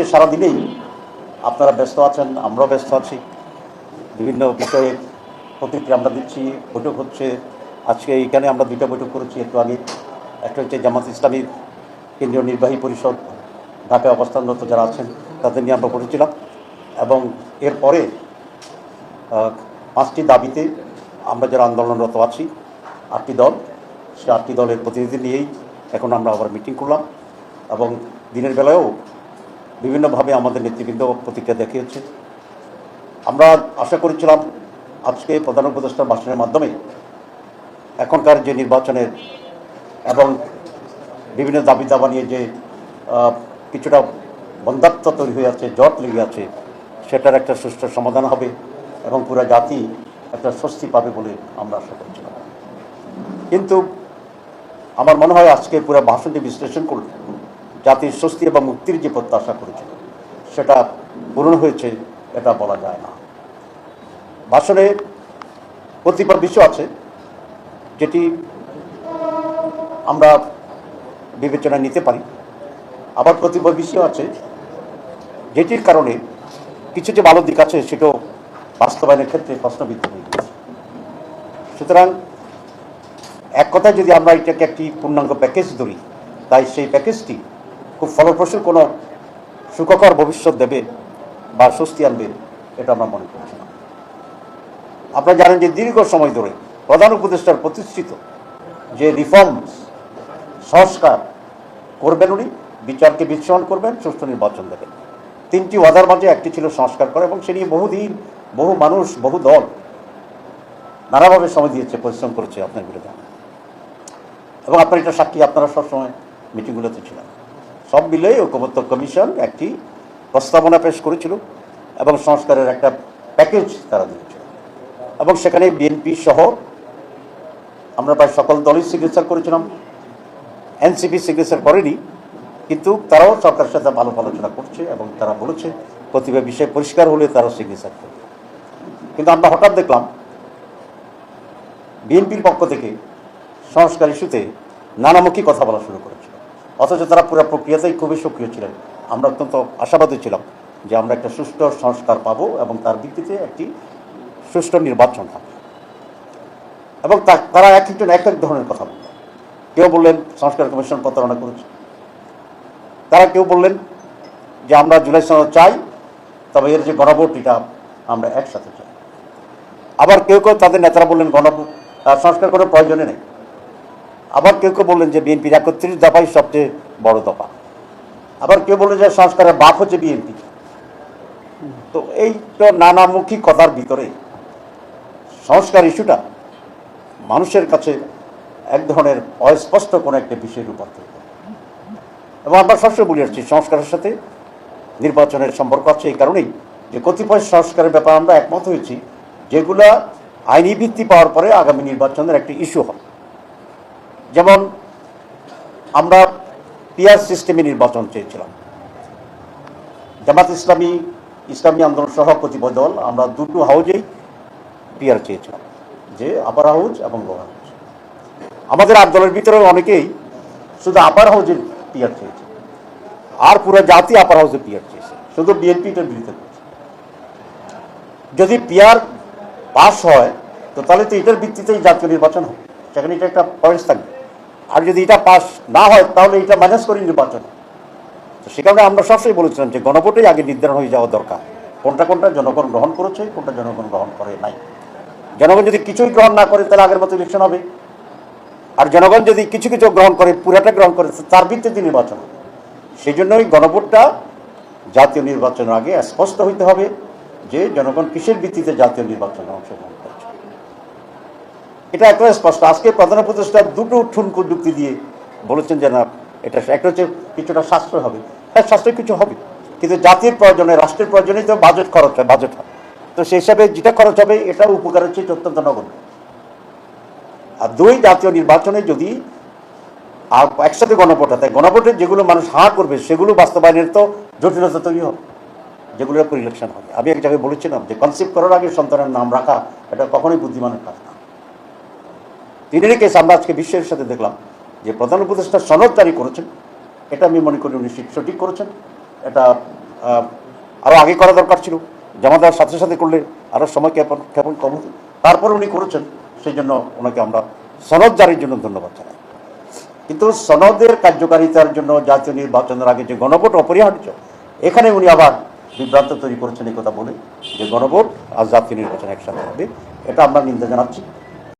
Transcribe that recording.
আজকে সারাদিনেই আপনারা ব্যস্ত আছেন, আমরাও ব্যস্ত আছি। বিভিন্ন বিষয়ে প্রতিক্রিয়া আমরা দিচ্ছি, বৈঠক হচ্ছে। আজকে এইখানে আমরা দুইটা বৈঠক করেছি, একটু আগে। একটা হচ্ছে জামাত ইসলামীর কেন্দ্রীয় নির্বাহী পরিষদ ঢাকায় অবস্থানরত যারা আছেন, তাদের নিয়ে আমরা করেছিলাম এবং এরপরে পাঁচটি দাবিতে আমরা যারা আন্দোলনরত আছি, আটটি দল, সে আটটি দলের প্রতিনিধি নিয়েই এখন আমরা আবার মিটিং করলাম। এবং দিনের বেলায়ও বিভিন্নভাবে আমাদের নেতৃবৃন্দ প্রতিক্রিয়া দেখিয়েছে। আমরা আশা করেছিলাম আজকে প্রধান উপদেষ্টার ভাষণের মাধ্যমে এখনকার যে নির্বাচনের এবং বিভিন্ন দাবি দাবা নিয়ে যে কিছুটা বন্ধাত্ম তৈরি হয়ে আছে, জট লেগে আছে, সেটার একটা সুষ্ঠু সমাধান হবে এবং পুরো জাতি একটা স্বস্তি পাবে বলে আমরা আশা করছিলাম। কিন্তু আমার মনে হয় আজকে পুরো ভাষণটি বিশ্লেষণ করলে জাতির স্বস্তি এবং মুক্তির যে প্রত্যাশা করেছিল, সেটা পূরণ হয়েছে, এটা বলা যায় না। ভাষণে কতিপয় বিষয় আছে, যেটি আমরা বিবেচনা নিতে পারি। আবার কতিপয় বিষয় আছে, যেটির কারণে কিছু যে ভালো দিক আছে, সেটাও বাস্তবায়নের ক্ষেত্রে প্রশ্নবিদ্ধ হয়ে গেছে। সুতরাং এক কথায় যদি আমরা এটাকে একটি পূর্ণাঙ্গ প্যাকেজ ধরি, তাই সেই প্যাকেজটি খুব ফলপ্রসূ কোনো সুখকর ভবিষ্যৎ দেবে বা স্বস্তি আনবে, এটা আমরা মনে করছি না। আপনারা জানেন যে দীর্ঘ সময় ধরে প্রধান উপদেষ্টার প্রতিষ্ঠিত যে রিফর্মস সংস্কার করবেন উনি, বিচারকে বিশ্লেষণ করবেন, সুষ্ঠু নির্বাচন দেবেন। তিনটি ওয়াদার মাঝে একটি ছিল সংস্কার করা এবং সে নিয়ে বহুদিন বহু মানুষ, বহু দল নানাভাবে সময় দিয়েছে, পরিশ্রম করেছে আপনার বিরুদ্ধে। এবং আপনার এটা সাক্ষী, আপনারা সবসময় মিটিংগুলোতে ছিলেন। সব মিলে ঐক্যবদ্ধ কমিশন একটি প্রস্তাবনা পেশ করেছিল এবং সংস্কারের একটা প্যাকেজ তারা দিয়েছিল। এবং সেখানে বিএনপি সহ আমরা প্রায় সকল দলই সিগনেচার করেছিলাম। এনসিপি সিগনেচার করেনি, কিন্তু তারাও সরকারের সাথে ভালো আলোচনা করছে এবং তারা বলেছে প্রতিভা বিষয় পরিষ্কার হলে তারা সিগনেচার করবে। কিন্তু আমরা হঠাৎ দেখলাম বিএনপির পক্ষ থেকে সংস্কার ইস্যুতে নানামুখী কথা বলা শুরু করেছিল অথচ তারা পুরো প্রক্রিয়াতেই খুবই সক্রিয় ছিলেন। আমরা অত্যন্ত আশাবাদী ছিলাম যে আমরা একটা সুষ্ঠু সংস্কার পাবো এবং তার ভিত্তিতে একটি সুষ্ঠু নির্বাচন হবে। এবং তারা এক একজন এক এক ধরনের কথা বললেন। কেউ বললেন সংস্কার কমিশন প্রতারণা করেছে। তারা কেউ বললেন যে আমরা জুলাই সনদ চাই তবে এর যে গণভোট এটা আমরা একসাথে চাই। আবার কেউ কেউ তাদের নেতারা বললেন আহ, সংস্কার করার প্রয়োজনে নেই। আবার কেউ কেউ বললেন যে বিএনপির একত্রিশ দফাই সবচেয়ে বড় দফা। আবার কেউ বললেন যে সংস্কারের বাপ হচ্ছে বিএনপি। তো এই তো নানামুখী কথার ভিতরে সংস্কার ইস্যুটা মানুষের কাছে এক ধরনের অস্পষ্ট কোনো একটা বিষয়ের রূপান্তর করে। এবং আমরা সবসময় বলে আসছি, সংস্কারের সাথে নির্বাচনের সম্পর্ক আছে এই কারণেই যে কতিপয় সংস্কারের ব্যাপারে আমরা একমত হয়েছি, যেগুলা আইনি ভিত্তি পাওয়ার পরে আগামী নির্বাচনের একটি ইস্যু হবে যেমন আমরা পিয়ার সিস্টেমে নির্বাচন চেয়েছিলাম। জামাত ইসলামী ইসলামী আন্দোলন সহ কতিপয় দল আমরা দুটো হাউজেই পিয়ার চেয়েছিলাম, যে আপার হাউজ এবং লোয়ার হাউজ আমাদের আট দলের ভিতরে অনেকেই শুধু আপার হাউজের পিয়ার চেয়েছে, আর পুরো জাতি আপার হাউসে পিয়ার চেয়েছে, শুধু বিএনপি এটার বিরুদ্ধে যদি পিয়ার পাস হয়, তো তাহলে তো এটার ভিত্তিতেই জাতীয় নির্বাচন হবে, সেখানে এটা একটা পয়েন্টস থাকবে। আর যদি এটা পাস না হয়, তাহলে এটা মাইনাস করে নির্বাচন। তো সে কারণে আমরা সবসময় বলেছিলাম যে গণভোটেই আগে নির্ধারণ হয়ে যাওয়া দরকার। কোনটা কোনটা জনগণ গ্রহণ করেছে, কোনটা জনগণ গ্রহণ করে নাই। জনগণ যদি কিছুই গ্রহণ না করে, তাহলে আগের মতো ইলেকশন হবে। আর জনগণ যদি কিছু কিছু গ্রহণ করে, পুরাটা গ্রহণ করে তার ভিত্তিতে নির্বাচন সেই জন্যই গণভোটটা জাতীয় নির্বাচনের আগে স্পষ্ট হইতে হবে যে জনগণ কিসের ভিত্তিতে জাতীয় নির্বাচনে অংশগ্রহণ করছে এটা একেবারে স্পষ্ট। আজকে প্রধান উপদেষ্টা দুটো ঠুনকো যুক্তি দিয়ে বলেছেন যে, না, এটা একটা হচ্ছে কিছুটা সাশ্রয় হবে। হ্যাঁ সাশ্রয় কিছু হবে। কিন্তু জাতির প্রয়োজনে, রাষ্ট্রের প্রয়োজনে তো বাজেট খরচ হয়, বাজেট হয়। তো সেই হিসাবে যেটা খরচ হবে এটার উপকার হচ্ছে অত্যন্ত নগণ্য। আর দুই, জাতীয় নির্বাচনে যদি আর একসাথে গণভোট হয়, তাই গণভোটের যেগুলো মানুষ হা করবে, সেগুলো বাস্তবায়নের তো জটিলতা তৈরি হবে, যেগুলোর ইলেকশন হবে। আমি এক জায়গায় বলেছিলাম যে, কনসেপ্ট করার আগে সন্তানের নাম রাখা, এটা কখনোই বুদ্ধিমানের কাজ না। তিনের কেস আমরা আজকে বিশ্বের সাথে দেখলাম যে প্রধান উপদেষ্টা সনদ জারি করেছেন। এটা আমি মনে করি উনি সঠিক করেছেন। এটা আরও আগে করা দরকার ছিল। জামাতার সাথে সাথে করলে আরও সময় ক্ষেপণ ক্ষেপণ কম হতো। তারপর উনি করেছেন, সেই জন্য ওনাকে আমরা সনদ জারির জন্য ধন্যবাদ জানাই। কিন্তু সনদের কার্যকারিতার জন্য জাতীয় নির্বাচনের আগে যে গণভোট অপরিহার্য, এখানে উনি আবার বিভ্রান্ত তৈরি করেছেন এই কথা বলে যে গণভোট আর জাতীয় নির্বাচন একসাথে হবে। এটা আমরা নিন্দা জানাচ্ছি।